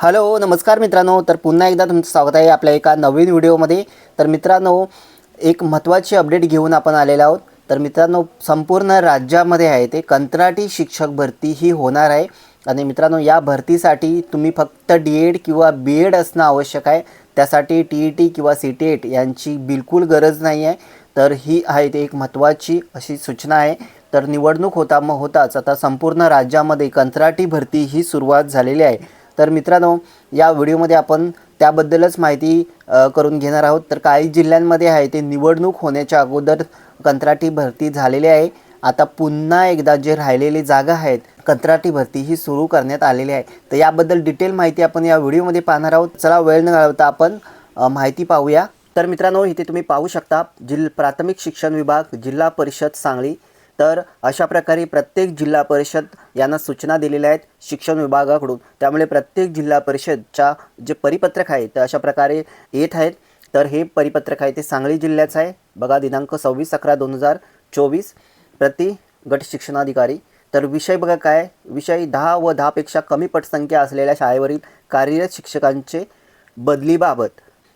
Hello नमस्कार मित्रांनो. तर पुन्हा एकदा तुमचं स्वागत आहे आपल्या एका नवीन व्हिडिओमध्ये. तर मित्रांनो एक महत्त्वाची अपडेट घेऊन आपण आलेलो आहोत. तर मित्रांनो संपूर्ण राज्यामध्ये आहे ते. कंत्राटी शिक्षक भरती ही होणार आहे. आणि मित्रांनो या भरतीसाठी तुम्ही फक्त डी एड किंवा बी एड असणं आवश्यक आहे. त्यासाठी टी ई टी किंवा सी टी एट यांची बिलकुल गरज नाही आहे. तर ही आहे ते एक महत्त्वाची अशी सूचना आहे. तर निवडणूक होता मग होताच आता संपूर्ण राज्यामध्ये कंत्राटी भरती ही सुरुवात झालेली आहे. तर मित्रांनो या व्हिडिओमध्ये आपण त्याबद्दलच माहिती करून घेणार आहोत. तर काही जिल्ह्यांमध्ये आहे ते निवडणूक होण्याच्या अगोदर कंत्राटी भरती झालेली आहे. आता पुन्हा एकदा जे राहिलेली जागा आहेत कंत्राटी भरती ही सुरू करण्यात आलेली आहे. तर याबद्दल डिटेल माहिती आपण या व्हिडिओमध्ये पाहणार आहोत. चला वेळ न घालवता आपण माहिती पाहूया. तर मित्रांनो इथे तुम्ही पाहू शकता जिल प्राथमिक शिक्षण विभाग जिल्हा परिषद सांगली. तर अशा प्रकारे प्रत्येक जिल्हा परिषद यांना सूचना दिलेल्या आहेत शिक्षण विभागाकडून. त्यामुळे प्रत्येक जिल्हा परिषदच्या जे परिपत्रक आहे ते अशा प्रकारे येत आहेत. तर हे परिपत्रक आहे ते सांगली जिल्ह्याचं आहे. बघा दिनांक सव्वीस अकरा दोन हजार चोवीस प्रति गट शिक्षणाधिकारी. तर विषय बघा काय? विषय दहा व दहापेक्षा कमी पटसंख्या असलेल्या शाळेवरील कार्यरत शिक्षकांचे बदलीबाबत.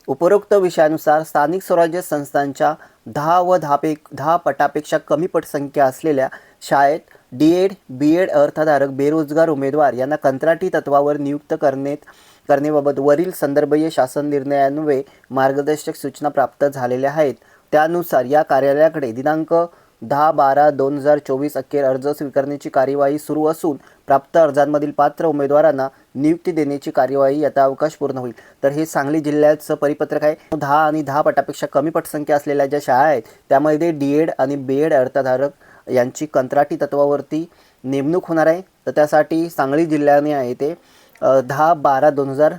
उपरोक्त विषयानुसार स्थानिक स्वराज्य संस्थांच्या दहा व दहापे दहा पटापेक्षा कमी पटसंख्या असलेल्या शाळेत डी एड बी एड अर्थधारक बेरोजगार उमेदवार यांना कंत्राटी तत्वावर नियुक्त करण्यात करण्याबाबत वरील संदर्भीय शासन निर्णयान्वये मार्गदर्शक सूचना प्राप्त झालेल्या आहेत. त्यानुसार या कार्यालयाकडे दिनांक दहा बारा दोन हजार चोवीस अखेर अर्ज स्वीकारण्याची कार्यवाही सुरू असून प्राप्त अर्जांमधील पात्र उमेदवारांना नियुक्ती देण्याची कार्यवाही याचा अवकाश पूर्ण होईल. तर हे सांगली जिल्ह्याचं परिपत्रक आहे. दहा आणि दहा पटापेक्षा कमी पटसंख्या असलेल्या ज्या शाळा आहेत त्यामध्ये डी एड आणि बी एड अर्थधारक यांची कंत्राटी तत्वावरती नेमणूक होणार आहे. तर त्यासाठी सांगली जिल्ह्याने आहे ते दहा बारा दोन हजार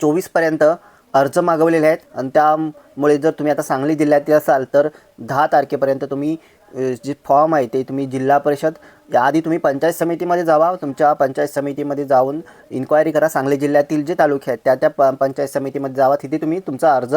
चोवीसपर्यंत अर्ज मागवलेले आहेत. आणि त्यामुळे जर तुम्ही आता सांगली जिल्ह्यातील असाल तर दहा तारखेपर्यंत तुम्ही जे फॉर्म आहे ते तुम्ही जिल्हा परिषद याआधी तुम्ही पंचायत समितीमध्ये जावा. तुमच्या पंचायत समितीमध्ये जाऊन इन्क्वायरी करा. सांगली जिल्ह्यातील जे तालुके आहेत त्या त्या प पंचायत समितीमध्ये जावा. तिथे तुम्ही तुमचा अर्ज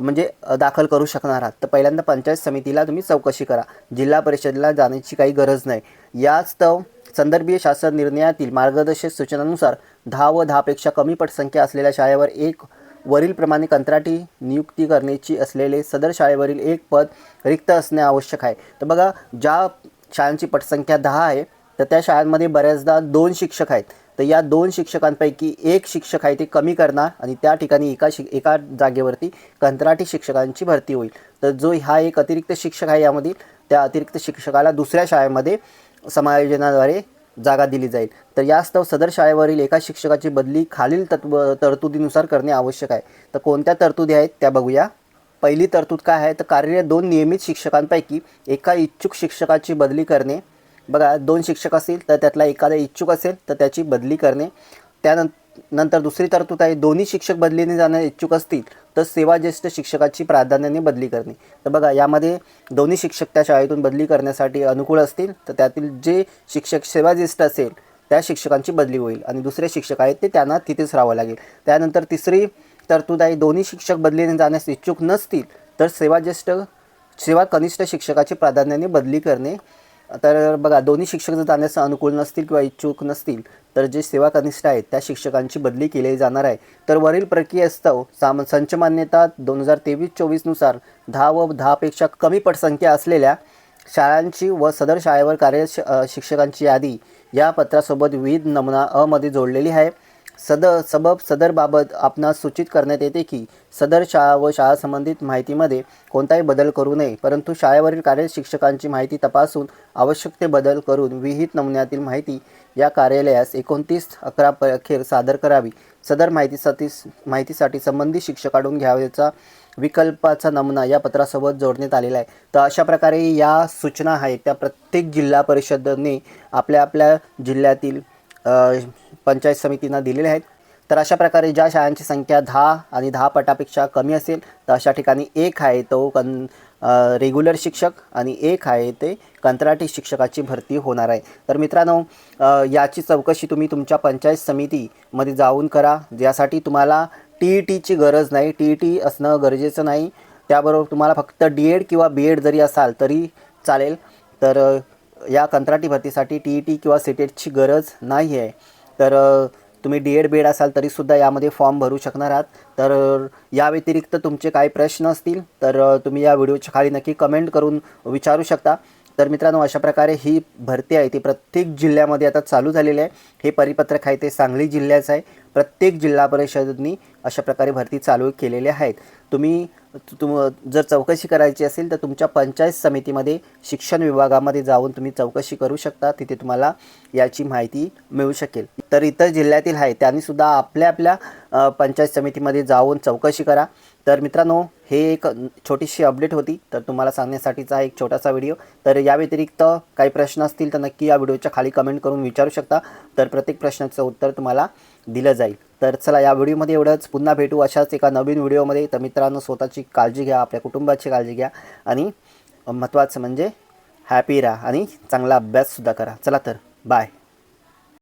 म्हणजे दाखल करू शकणार आहात. तर पहिल्यांदा पंचायत समितीला तुम्ही चौकशी करा. जिल्हा परिषदेला जाण्याची काही गरज नाही. यास्तव संदर्भीय शासन निर्णयातील मार्गदर्शक सूचनानुसार दहा व दहापेक्षा कमी पटसंख्या असलेल्या शाळेवर एक वरीलप्रमाणे कंत्राटी नियुक्ती करण्याची असलेले सदर शाळेवरील एक पद रिक्त असणे आवश्यक आहे. तर बघा ज्या शाळांची पटसंख्या दहा आहे तर त्या शाळांमध्ये बऱ्याचदा दोन शिक्षक आहेत. तर या दोन शिक्षकांपैकी एक शिक्षक आहे ते कमी करणार आणि त्या ठिकाणी एका शिक एका जागेवरती कंत्राटी शिक्षकांची भरती होईल. तर जो हा एक अतिरिक्त शिक्षक आहे यामधील त्या अतिरिक्त शिक्षकाला दुसऱ्या शाळेमध्ये समायोजनाद्वारे जागा दिली जाईल. तर यास्तव सदर शाळेवरील एका शिक्षकाची बदली खालील तत्व तरतुदीनुसार करणे आवश्यक आहे. तर कोणत्या तरतुदी आहेत त्या बघूया. पहिली तरतूद काय आहे? तर कार्यरत दोन नियमित शिक्षकांपैकी एका इच्छुक शिक्षकाची बदली करणे बघा दोन शिक्षक असतील तर त्यातला एखादा इच्छुक असेल तर त्याची बदली करणे. त्यानंतर नंतर दुसरी तरतूद आहे दोन्ही शिक्षक बदलीने जाण्यास इच्छुक असतील तर सेवाज्येष्ठ शिक्षकाची प्राधान्याने बदली करणे. तर बघा यामध्ये दोन्ही शिक्षक त्या शाळेतून बदली करण्यासाठी अनुकूल असतील तर त्यातील जे शिक्षक सेवाज्येष्ठ असेल त्या शिक्षकांची बदली होईल. आणि दुसरे शिक्षक आहेत ते त्यांना तिथेच राहावं लागेल. त्यानंतर तिसरी तरतूद आहे दोन्ही शिक्षक बदलीने जाण्यास इच्छुक नसतील तर सेवाज्येष्ठ सेवा कनिष्ठ शिक्षकाची प्राधान्याने बदली करणे. तर बघा दोन्ही शिक्षक जर जाण्यास अनुकूल नसतील किंवा इच्छुक नसतील तर जे सेवा कनिष्ठ आहेत त्या शिक्षकांची बदली केली जाणार आहे. तर वरील प्रक्रियेस्तव साम संच मान्यता दोन हजार तेवीस चोवीसनुसार दहा व दहापेक्षा कमी पटसंख्या असलेल्या शाळांची व सदर शाळेवर कार्य श- शिक्षकांची यादी या पत्रासोबत विविध नमुना अ मध्ये जोडलेली आहे. सद सबब सदरबाबत आपणास सूचित करण्यात येते की सदर शाळा व शाळा संबंधित माहितीमध्ये कोणताही बदल करू नये परंतु शाळेवरील कार्य शिक्षकांची माहिती तपासून आवश्यक ते बदल करून विहित नमुन्यातील माहिती या कार्यालयास एकोणतीस अकरा अखेर सादर करावी. सदर माहितीसाठी माहितीसाठी संबंधित शिक्षकाकडून घ्यावयाचा विकल्पाचा नमुना या पत्रासोबत जोडण्यात आलेला आहे. तर अशा प्रकारे या सूचना आहेत त्या प्रत्येक जिल्हा परिषदने आपल्या आपल्या जिल्ह्यातील पंचायत समितींना दिलेले आहेत. तर अशा प्रकारे ज्या शाळांची संख्या दहा आणि दहा पटापेक्षा कमी असेल तर अशा ठिकाणी एक आहे तो कन रेग्युलर शिक्षक आणि एक आहे ते कंत्राटी शिक्षकाची भरती होणार आहे. तर मित्रांनो याची चौकशी तुम्ही तुमच्या पंचायत समितीमध्ये जाऊन करा. ज्यासाठी तुम्हाला टी ई टीची गरज नाही. टी ई टी असणं गरजेचं नाही. त्याबरोबर तुम्हाला फक्त डी एड किंवा बी एड जरी असाल तरी चालेल. तर या कंत्राटी भरतीसाठी टी ई टी किंवा सीटेटची गरज नाही आहे. तर तुम्ही डी एड बी एड असाल तरीसुद्धा यामध्ये फॉर्म भरू शकणार आहात. तर या व्यतिरिक्त तुमचे काही प्रश्न असतील तर तुम्ही या व्हिडिओच्या खाली नक्की कमेंट करून विचारू शकता. तर मित्रांनो अशा प्रकारे ही भरती आहे. ती प्रत्येक जिल्ह्यामध्ये आता चालू झालेली आहे. हे परिपत्रक आहे ते सांगली जिल्ह्याचं आहे. प्रत्येक जिल्हा परिषदनी अशा प्रकारे भरती चालू केलेल्या आहेत. तुम्ही तुम जर चौकशी करायची असेल तर तुमच्या पंचायत समितीमध्ये शिक्षण विभागामध्ये जाऊन तुम्ही चौकशी करू शकता. तिथे तुम्हाला याची माहिती मिळू शकेल. तर इतर जिल्ह्यातील आहे त्यांनीसुद्धा आपल्या आपल्या पंचायत समितीमध्ये जाऊन चौकशी करा. तर मित्रांनो हे एक छोटीशी अपडेट होती तर तुम्हाला सांगण्यासाठीचा एक छोटासा व्हिडिओ. तर या व्यतिरिक्त काही प्रश्न असतील तर नक्की या व्हिडिओच्या खाली कमेंट करून विचारू शकता. तर प्रत्येक प्रश्नाचं उत्तर तुम्हाला दिलं जाईल. तर चला या व्हिडिओमध्ये एवढंच. पुन्हा भेटू अशाच एका नवीन व्हिडिओमध्ये. तर मित्रांनो स्वतःची काळजी घ्या आपल्या कुटुंबाची काळजी घ्या आणि महत्त्वाचं म्हणजे हॅपी राहा आणि चांगला अभ्याससुद्धा करा. चला तर बाय